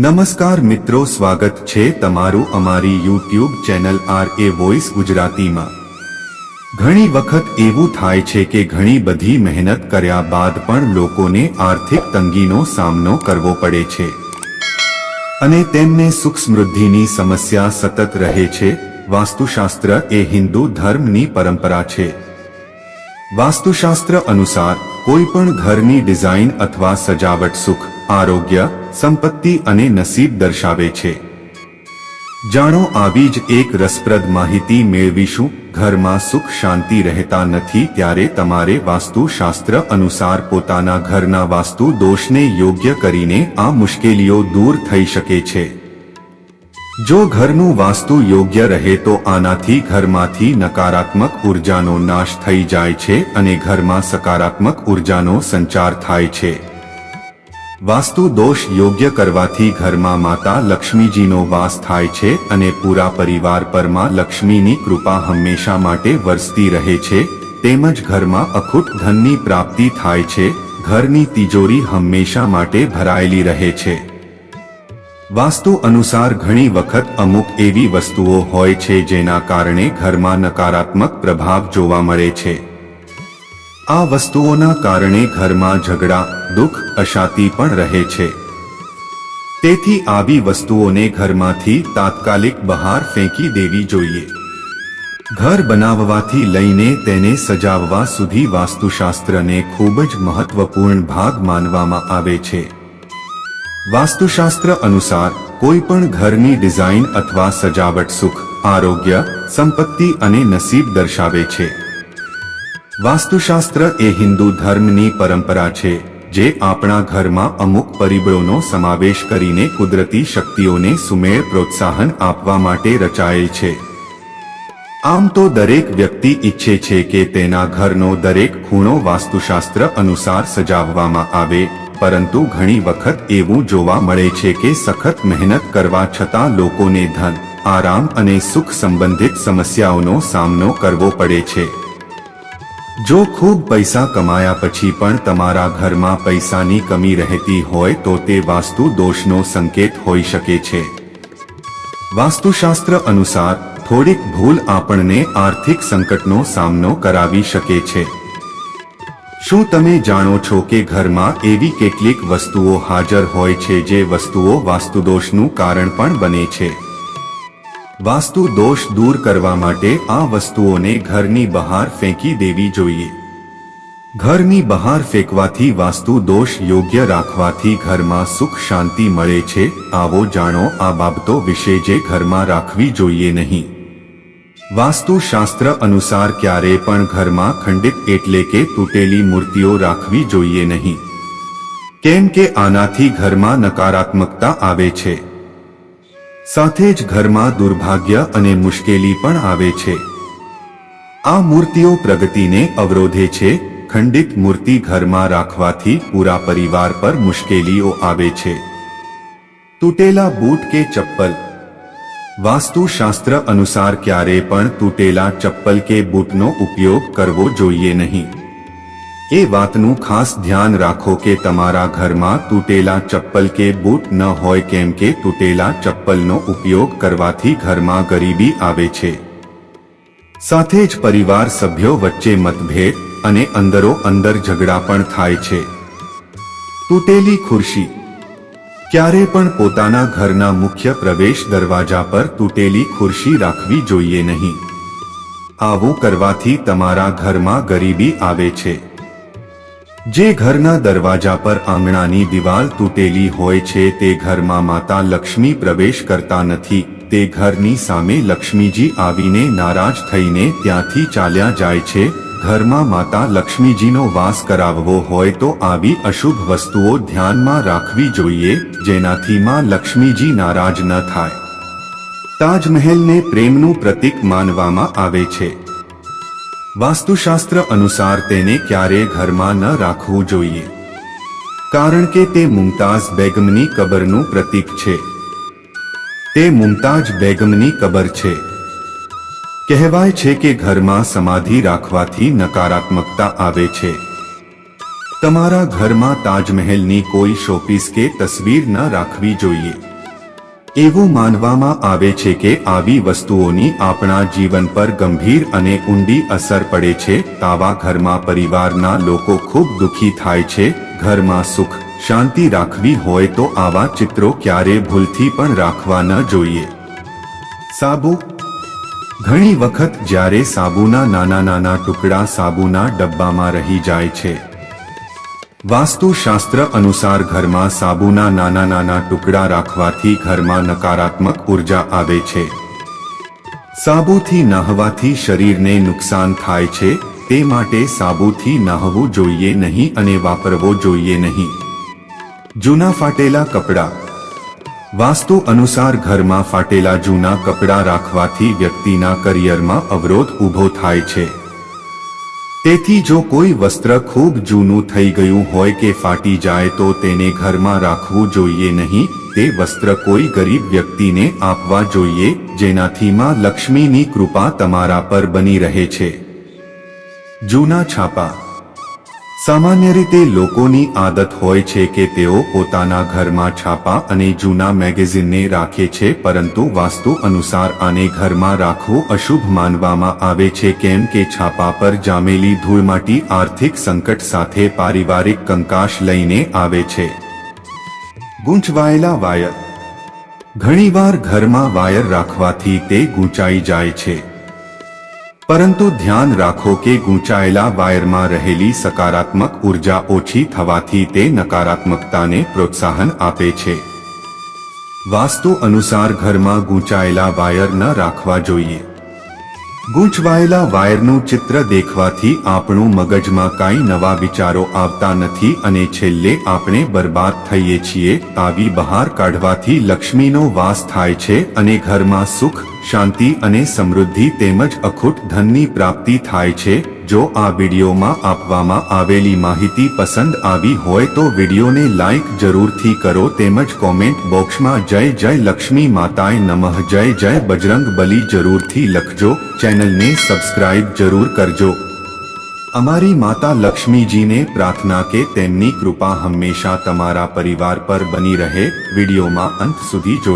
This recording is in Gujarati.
નમસ્કાર મિત્રો, સ્વાગત છે તમારું અમારી YouTube channel R A voice ગુજરાતીમાં. ઘણી વખત એવું થાય છે કે ઘણી બધી મહેનત કર્યા બાદ પણ લોકોને આર્થિક તંગીનો સામનો કરવો પડે છે. અને તેમને સુખ સમૃદ્ધિની સમસ્યા સતત રહે છે. વાસ્તુશાસ્ત્ર એ હિન્દુ ધર્મની પરંપરા છે. વાસ્તુશાસ્ત્ર અનુસાર કોઈ પણ ઘરની ડિઝાઇન અથવા સજાવટ સુખ, આરોગ્ય, સંપત્તિ અને નસીબ દર્શાવે છે. જાણો આવી જ એક રસપ્રદ માહિતી મેળવીશું, ઘરમાં સુખ શાંતિ રહેતા નથી ત્યારે તમારે વાસ્તુશાસ્ત્ર અનુસાર પોતાના ઘરના વાસ્તુ દોષને યોગ્ય કરીને આ મુશ્કેલીઓ દૂર થઈ શકે છે. જો ઘરનું વાસ્તુ યોગ્ય રહે તો આનાથી ઘરમાંથી નકારાત્મક ઉર્જાનો નાશ થઈ જાય છે અને ઘરમાં સકારાત્મક ઉર્જાનો સંચાર થાય છે. વાસ્તુ દોષ યોગ્ય કરવાથી ઘરમાં માતા લક્ષ્મીજીનો વાસ થાય છે અને પૂરા પરિવાર પરમાં લક્ષ્મીની કૃપા હંમેશા માટે વરસતી રહે છે, તેમજ ઘરમાં અખૂટ ધનની પ્રાપ્તિ થાય છે, ઘરની તિજોરી હંમેશા માટે ભરાયેલી રહે છે. વાસ્તુ અનુસાર ઘણી વખત અમુક એવી વસ્તુઓ હોય છે જેના કારણે ઘરમાં નકારાત્મક પ્રભાવ જોવા મળે છે. આ વસ્તુઓના કારણે ઘરમાં ઝઘડા, દુઃખ, અશાંતિ પણ રહે છે. તેથી આવી વસ્તુઓને ઘરમાંથી તાત્કાલિક બહાર ફેંકી દેવી જોઈએ. ઘર બનાવવાથી લઈને તેને સજાવવા સુધી વાસ્તુશાસ્ત્રને ખૂબ જ મહત્વપૂર્ણ ભાગ માનવામાં આવે છે. વાસ્તુશાસ્ત્ર અનુસાર કોઈ પણ ઘરની ડિઝાઇન અથવા સજાવટ સુખ, આરોગ્ય, સંપત્તિ અને નસીબ દર્શાવે છે. વાસ્તુશાસ્ત્ર એ હિન્દુ ધર્મની પરંપરા છે, જે આપણા ઘરમાં અમુક પરિબળોનો સમાવેશ કરીને કુદરતી શક્તિઓને સુમેળ પ્રોત્સાહન આપવા માટે રચાયેલ છે. આમ તો દરેક વ્યક્તિ ઈચ્છે છે કે તેના ઘરનો દરેક ખૂણો વાસ્તુશાસ્ત્ર અનુસાર સજાવવામાં આવે પરંતુ ઘણી વખત એવું જોવા મળે છે કે સખત મહેનત કરવા છતાં લોકોને ધન, આરામ અને સુખ સંબંધિત સમસ્યાઓનો સામનો કરવો પડે છે. જો ખૂબ પૈસા કમાયા પછી પણ તમારા ઘરમાં પૈસાની કમી રહેતી હોય તો તે વાસ્તુ દોષનો સંકેત હોઈ શકે છે. વાસ્તુશાસ્ત્ર અનુસાર, થોડીક ભૂલ આપણને આર્થિક સંકટનો સામનો કરાવી શકે છે. શું તમે જાણો છો કે ઘરમાં એવી કેટલીક વસ્તુઓ હાજર હોય છે જે વસ્તુઓ વાસ્તુદોષનું કારણ પણ બને છે? વાસ્તુ દોષ દૂર કરવા માટે આ વસ્તુઓને ઘરની બહાર ફેંકી દેવી જોઈએ. ઘરની બહાર ફેંકવાથી વાસ્તુ દોષ યોગ્ય રાખવાથી ઘરમાં સુખ શાંતિ મળે છે. આવો જાણો આ બાબતો વિશે જે ઘરમાં રાખવી જોઈએ નહીં. વાસ્તુશાસ્ત્ર અનુસાર ક્યારે પણ ઘરમાં ખંડિત એટલે કે તૂટેલી મૂર્તિઓ રાખવી જોઈએ નહીં. કેમ કે આનાથી ઘરમાં નકારાત્મકતા આવે છે. સાથે જ ઘરમાં દુર્ભાગ્ય અને મુશ્કેલી પણ આવે છે. આ મૂર્તિઓ પ્રગતિને અવરોધે છે, ખંડિત મૂર્તિ ઘરમાં રાખવાથી પૂરા પરિવાર પર મુશ્કેલીઓ આવે છે. તૂટેલા બૂટ કે ચપ્પલ વાસ્તુશાસ્ત્ર અનુસાર ક્યારે પણ તૂટેલા ચપ્પલ કે બૂટનો ઉપયોગ કરવો જોઈએ નહીં. એ વાતનું ખાસ ધ્યાન રાખો કે તમારા ઘરમાં તૂટેલા ચપ્પલ કે બૂટ ન હોય કેમ કે તૂટેલા ચપ્પલનો ઉપયોગ કરવાથી ઘરમાં ગરીબી આવે છે. સાથે જ પરિવાર સભ્યો વચ્ચે મતભેદ અને અંદરો અંદર ઝઘડા પણ થાય છે. તૂટેલી ખુરશી ક્યારે પણ પોતાના ઘરના મુખ્ય પ્રવેશ દરવાજા પર તૂટેલી ખુરશી રાખવી જોઈએ નહીં. આવું કરવાથી તમારા ઘરમાં ગરીબી આવે છે. જે ઘરના દરવાજા પર આંગણાની દિવાલ તૂટેલી હોય છે તે ઘરમાં માતા લક્ષ્મી પ્રવેશ કરતા નથી. તે ઘરની સામે લક્ષ્મીજી આવીને નારાજ થઈને ત્યાંથી ચાલ્યા જાય છે. ઘરમાં માતા લક્ષ્મીજીનો વાસ કરાવવો હોય તો આવી અશુભ વસ્તુઓ ધ્યાનમાં રાખવી જોઈએ, જેનાથી માં લક્ષ્મીજી નારાજ ન થાય. તાજમહેલને પ્રેમનું પ્રતીક માનવામાં આવે છે. વાસ્તુશાસ્ત્ર અનુસાર તેને ક્યારે ઘરમાં ન રાખવું જોઈએ. કારણ કે તે મુમતાઝ બેગમની કબરનું પ્રતીક છે. તે મુમતાઝ બેગમની કબર છે. કહેવાય છે કે ઘરમાં સમાધિ રાખવાથી નકારાત્મકતા આવે છે. તમારા ઘરમાં તાજમહેલની કોઈ શોપીસ કે તસવીર ન રાખવી જોઈએ. એવું માનવામાં આવે છે કે આવી વસ્તુઓની આપણા જીવન પર ગંભીર અને ઊંડી અસર પડે છે. આવા ઘરમાં પરિવારના લોકો ખૂબ દુઃખી થાય છે. ઘરમાં સુખ, શાંતિ રાખવી હોય તો આવા ચિત્રો ક્યારે ભૂલથી પણ રાખવા ન જોઈએ. સાબુ ઘણી વખત જ્યારે સાબુના નાના નાના ટુકડા સાબુના ડબ્બામાં રહી જાય છે. વાસ્તુશાસ્ત્ર અનુસાર ઘરમાં સાબુના નાના નાના ટુકડા રાખવાથી ઘરમાં નકારાત્મક ઊર્જા આવે છે. સાબુથી નાહવાથી શરીરને નુકસાન થાય છે, તે માટે સાબુથી નહાવું જોઈએ નહીં અને વાપરવો જોઈએ નહીં. જૂના ફાટેલા કપડાં વાસ્તુ અનુસાર ઘરમાં ફાટેલા જૂના કપડાં રાખવાથી વ્યક્તિના કરિયરમાં અવરોધ ઊભો થાય છે. તેથી જો કોઈ વસ્ત્ર ખૂબ જૂનું થઈ ગયું હોય કે ફાટી જાય તો તેને ઘરમાં રાખવું જોઈએ નહીં, તે વસ્ત્ર કોઈ ગરીબ વ્યક્તિને આપવા જોઈએ જેનાથી માં લક્ષ્મીની કૃપા તમારા પર બની રહે છે. જૂના છાપા સામાન્ય રીતે લોકોની આદત હોય છે કે તેઓ પોતાના ઘરમાં છાપા અને જૂના મેગેઝિનને રાખે છે, પરંતુ વાસ્તુ અનુસાર આને ઘરમાં રાખવું અશુભ માનવામાં આવે છે, કેમ કે છાપા પર જામેલી ધૂળમાટી આર્થિક સંકટ સાથે પારિવારિક કંકાશ લઈને આવે છે. ગૂંચવાયેલા વાયર. ઘણીવાર ઘરમાં વાયર રાખવાથી તે ગૂંચાઈ જાય છે. પરંતુ ધ્યાન રાખો કે ગૂંચાયેલા વાયરમાં રહેલી સકારાત્મક ઊર્જા ઓછી થવાથી તે નકારાત્મકતાને પ્રોત્સાહન આપે છે. વાસ્તુ અનુસાર ઘરમાં ગૂંચાયેલા વાયર ન રાખવા જોઈએ. ગૂંચવાયેલા વાયરનું ચિત્ર દેખવાથી આપણું મગજમાં કાંઈ નવા વિચારો આવતા નથી અને છેલ્લે આપણે બરબાદ થઈએ છીએ આવી બહાર કાઢવાથી લક્ષ્મીનો વાસ થાય છે અને ઘરમાં સુખ, શાંતિ અને સમૃદ્ધિ તેમજ અખૂટ ધનની પ્રાપ્તિ થાય છે. જો આ વિડીયોમાં આપવામાં આવેલી માહિતી પસંદ આવી હોય તો વિડીયોને લાઈક જરૂરથી કરો તેમજ કોમેન્ટ બોક્સમાં જય જય લક્ષ્મી માતાએ નમઃ, જય જય બજરંગ બલી જરૂરથી લખજો, ચેનલને સબસ્ક્રાઇબ જરૂર કરજો. અમારી માતા લક્ષ્મીજીને પ્રાર્થના કે તેમની કૃપા હંમેશા તમારા પરિવાર પર બની રહે. વિડીયોમાં અંત સુધી જોડ